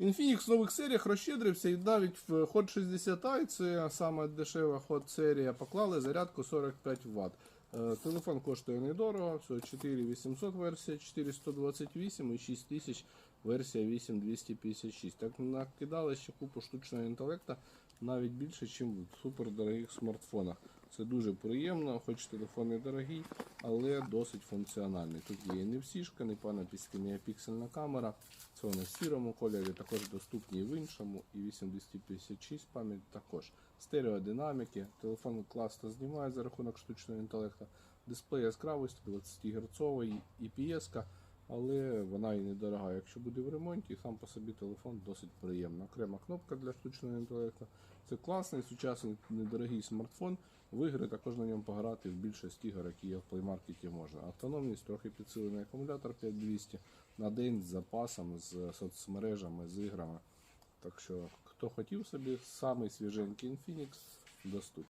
Infinix в нових серіях розщедрився і навіть в Hot 60 i це саме дешева Hot серія, поклали зарядку 45 Вт. Е, Телефон коштує недорого, всього 4800 версія, 4128 і 6000 версія 8256. Так накидали ще купу штучного інтелекту навіть більше, ніж в супердорогих смартфонах. Це дуже приємно, хоч телефон недорогий, але досить функціональний. Тут є не всішка, не пана мегапіксельна камера. Це вони в сірому кольорі, також доступні і в іншому, і 8256 пам'ять також. Стереодинаміки, телефон класно знімає за рахунок штучного інтелекту. Дисплей яскравості 20 Гц, IPS, але вона і недорога. Якщо буде в ремонті, сам по собі телефон досить приємно. Окрема кнопка для штучного інтелекту. Це класний сучасний недорогий смартфон. В ігри також на ньому пограти в більшості ігор, які є в Market можна. Автономність трохи підсилений акумулятор 5200 на день з запасом, з соцмережами, з іграми. Так що, хто хотів собі, самий свіженький Infinix доступний.